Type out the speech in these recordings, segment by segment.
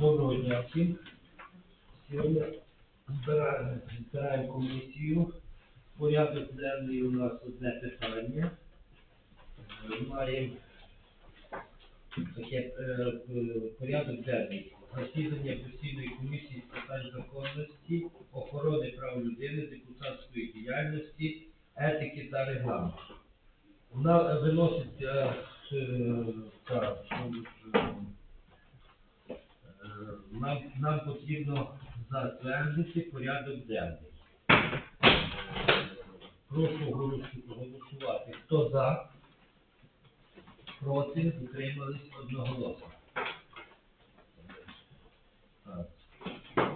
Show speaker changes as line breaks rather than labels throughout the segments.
Доброго дня всім. Сьогодні збираємо, комісію. Порядок денний у нас одне питання. Маємо таке е, порядок денний. Засідання постійної комісії з питань законності, охорони прав людини, депутатської діяльності, етики та регламенту. Вона виноситься е, так, е, Е, Нам, нам затвердити порядок денний. Прошу голосу- голосувати. Хто за? Проти? Утримались одноголосно.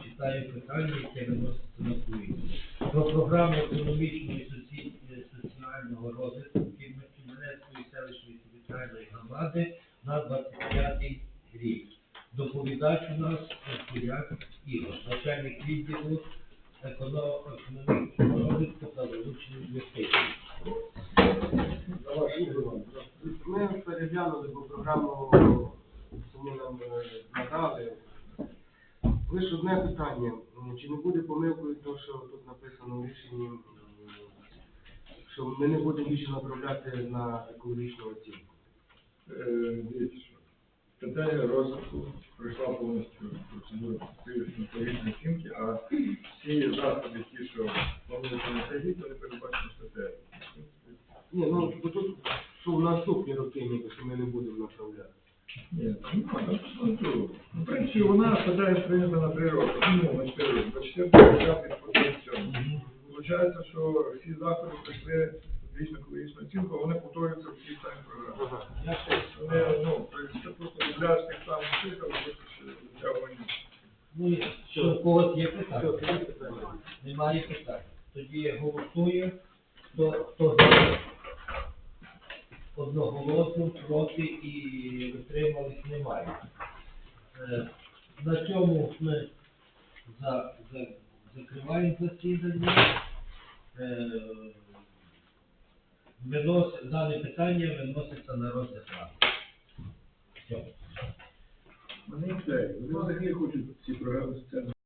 Читаю питання, яке виноситься на комісію. Про програму економічного і е, соціального розвитку Кіменецької селищної територіальної громади на 25 рік. Доповідач у нас Куряк Ігор, начальник відділу економічного розвитку та залучення інвестицій.
Ми переглянули по програму, саму нам е, надали. Лише одне питання. Чи не буде помилкою то, що тут написано в рішенні, що ми не будемо більше направляти на екологічну оцінку?
Е, Питання розвитку пройшла повністю процедура відповідної оцінки, а всі заходи, ті, що плануються на цей рік, вони передбачені статтею.
Ні, ну бо тут, що в наступні роки ніби, ми не будемо направляти.
Ні, ну, там ну, в принципі, вона стаття прийнята на три роки, ну, на чотири роки, 24, 25, по 27. Получається, що всі заходи пройшли публічну екологічну оцінку, а вони повторюються в цій самій програмі.
Я ще-
Вони, ну, це просто цифр, просто ще витягування.
Ну, що, у когось є питання? Немає питань. Тоді голосуємо. Хто, хто за? Одноголосно, проти і утримались немає. Е, На цьому ми за, за, закриваємо засідання. Е, Винос, дане питання виноситься на розгляд. Все.
Вони все, вони взагалі хочуть ці програми соціального